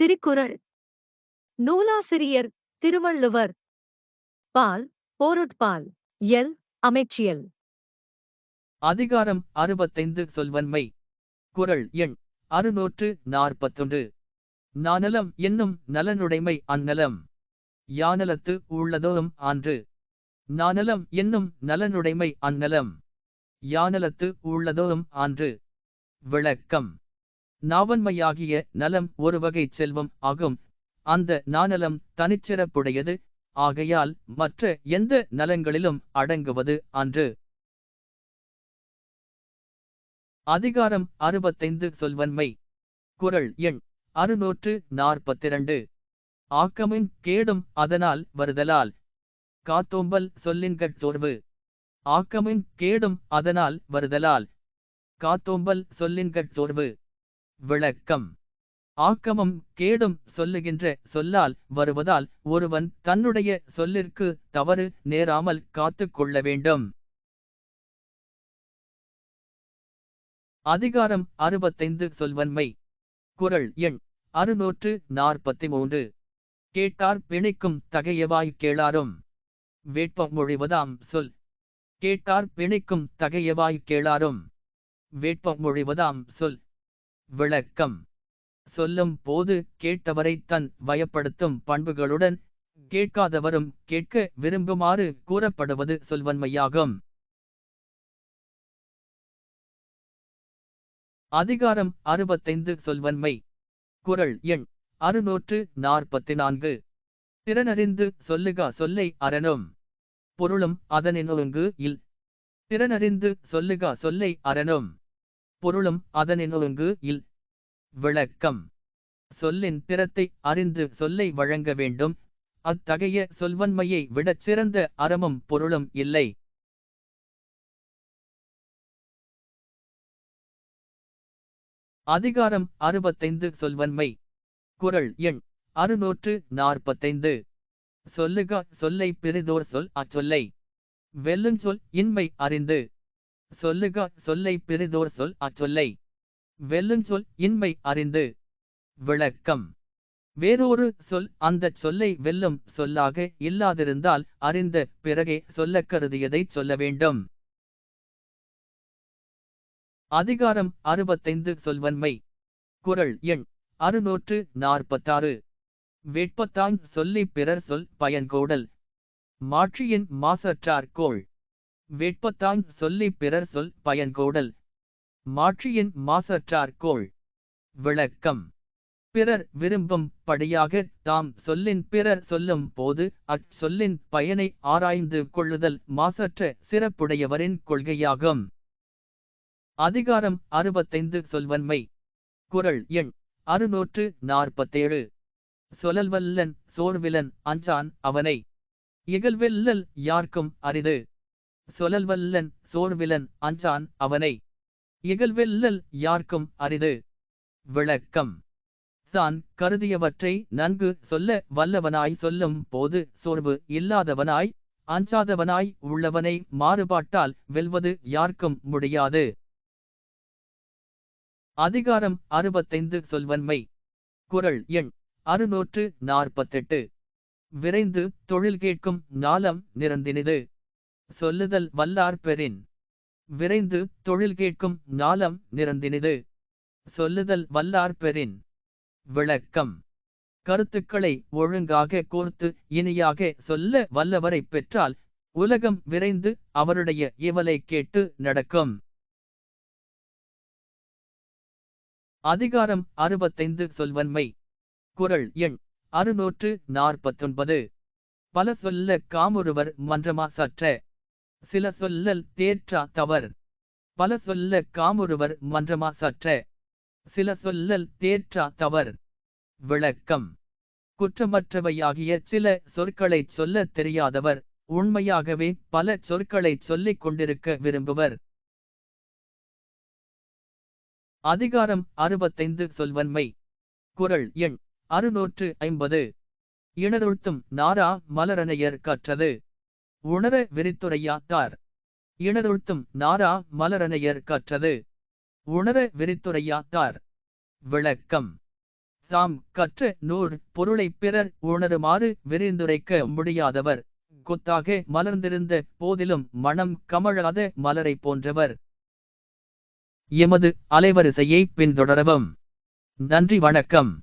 திருக்குறள். நூலாசிரியர் திருவள்ளுவர். பால் போருட்பால் எல் அமைச்சியல். அதிகாரம் அறுபத்தைந்து சொல்வன்மை. குறள் எண் அறுநூற்று நாற்பத்தொன்று. நானலம் என்னும் நலனுடைமை அந்நலம். யானலத்து உள்ளதோம் ஆன்று. நானலம் என்னும் நலனுடைமை அந்நலம். யானலத்து உள்ளதோம் ஆன்று. விளக்கம். நாவன்மையாகிய நலம் ஒரு வகை செல்வம் ஆகும். அந்த நாணலம் தனிச்சிறப்புடையது. ஆகையால் மற்ற எந்த நலங்களிலும் அடங்குவது அன்று. அதிகாரம் அறுபத்தைந்து சொல்வன்மை. குறள் எண் அறுநூற்று நாற்பத்திரண்டு. ஆக்கமின் கேடும் அதனால் வருதலால். காத்தோம்பல் சொல்லின்கட் சோர்வு. ஆக்கமின் கேடும் அதனால் வருதலால். காத்தோம்பல் சொல்லின்கட் சோர்வு. விளக்கம். ஆக்கமும் கேடும் சொல்லுகின்ற சொல்லால் வருவதால் ஒருவன் தன்னுடைய சொல்லிற்கு தவறு நேராமல் காத்துக் கொள்ள வேண்டும். அதிகாரம் அறுபத்தைந்து சொல்வன்மை. குறள் எண் அறுநூற்று நாற்பத்தி மூன்று கேட்டார் பிணிக்கும் தகையவாய் கேளாரும். வேட்பம் மொழிவதாம் சொல். கேட்டார் பிணிக்கும் தகையவாய் கேளாரும். வேட்பம் மொழிவதாம் சொல். விளக்கம். சொல்லும் போது கேட்டவரை தன் வயப்படுத்தும் பண்புகளுடன் கேட்காதவரும் கேட்க விரும்புமாறு கூறப்படுவது சொல்வன்மையாகும். அதிகாரம் அறுபத்தைந்து சொல்வன்மை. குறள் எண் அறுநூற்று நாற்பத்தி நான்கு திறனறிந்து சொல்லுக சொல்லை அறனும். பொருளும் அதனின் ஒழுங்கு இல். திறனறிந்து சொல்லுக சொல்லை அறனும். பொருளும் அதனினொழுங்கு இல். விளக்கம். சொல்லின் திறத்தை அறிந்து சொல்லை வழங்க வேண்டும். அத்தகைய சொல்வன்மையை விடச் சிறந்த அறமும் பொருளும் இல்லை. அதிகாரம் அறுபத்தைந்து சொல்வன்மை. குறள் எண் அறுநூற்று நாற்பத்தைந்து. சொல்லுக சொல்லை பிரிதோர் சொல் அச்சொல்லை. வெல்லுஞ்சொல் இன்மை அறிந்து. சொல்லுக சொல்லை பிறிதோர் சொல் அச்சொல்லை. வெல்லுஞ்சொல் இன்மை அறிந்து. விளக்கம். வேறொரு சொல் அந்தச் சொல்லை வெல்லும் சொல்லாக இல்லாதிருந்தால் அறிந்த பிறகே சொல்லக் கருதியதைச் சொல்ல வேண்டும். அதிகாரம் அறுபத்தைந்து சொல்வன்மை. குறள் எண் அறுநூற்று நாற்பத்தாறு. வேட்பத்தாங் சொல்லி பிறர் சொல் பயன்கோடல். மாற்றியின் மாசற்றார் கோள். வேட்பத்தாங் சொல்லி பிறர் சொல் பயன்கோடல். மாற்றியின் மாசற்றார் கோள். விளக்கம். பிறர் விரும்பும் படியாக தாம் சொல்லின் பிறர் சொல்லும் போது அச் சொல்லின் பயனை ஆராய்ந்து கொள்ளுதல் மாசற்ற சிறப்புடையவரின் கொள்கையாகும். அதிகாரம் அறுபத்தைந்து சொல்வன்மை. குறள் எண் அறுநூற்று நாற்பத்தேழு. சொலல்வல்லன் சோர்விலன் அஞ்சான் அவனை. இகழ்வெல்லல் யார்க்கும் அரிது. சொலல்வல்லன் சோர்விலன் அஞ்சான் அவனை. இகழ்வெல்லல் யார்க்கும் அரிது. விளக்கம். தான் கருதியவற்றை நன்கு சொல்ல வல்லவனாய் சொல்லும் போது சோர்வு இல்லாதவனாய் அஞ்சாதவனாய் உள்ளவனை மாறுபாட்டால் வெல்வது யார்க்கும் முடியாது. அதிகாரம் அறுபத்தைந்து சொல்வன்மை. குறள் எண் அறுநூற்று நாற்பத்தெட்டு. விரைந்து தொழில் கேட்கும் நாளம் நிறந்தினிது சொல்லுதல் வல்லார் பெறின். விரைந்து தொழில் கேட்கும் நாளம் நிறந்தினிது சொல்லுதல் வல்லார் பெறின். விளக்கம். கருத்துக்களை ஒழுங்காக கோர்த்து இனியாக சொல்ல வல்லவரை பெற்றால் உலகம் விரைந்து அவருடைய இவலை கேட்டு நடக்கும். அதிகாரம் அறுபத்தைந்து சொல்வன்மை. குறள் எண் அறுநூற்று நாற்பத்தொன்பது. பல சொல்ல காமொருவர் மன்றமா சற்ற. சில சொல்லல் தேற்றா தவர் பல சொல்ல காமுறுவர் மன்றமா சற்ற. சில சொல்லல் தேற்றா தவர் விளக்கம். குற்றமற்றவையாகிய சில சொற்களைச் சொல்லத் தெரியாதவர் உண்மையாகவே பல சொற்களைச் சொல்லிக் கொண்டிருக்க விரும்புவர். அதிகாரம் அறுபத்தைந்து சொல்வன்மை. குறள் எண் அறுநூற்று ஐம்பது. இணருழ்த்தும் நாரா மலரணையர் கற்றது. உணர விரித்துரையாத்தார் இணருழ்த்தும் நாரா மலரணையர் கற்றது. உணர விரித்துரையாத்தார் விளக்கம். தாம் கற்ற நூற் பொருளைப் பிறர் உணருமாறு விரிந்துரைக்க முடியாதவர். கொத்தாக மலர்ந்திருந்த போதிலும் மனம் கமழாத மலரைப் போன்றவர். எமது அலைவரிசையை பின்தொடரவும். நன்றி வணக்கம்.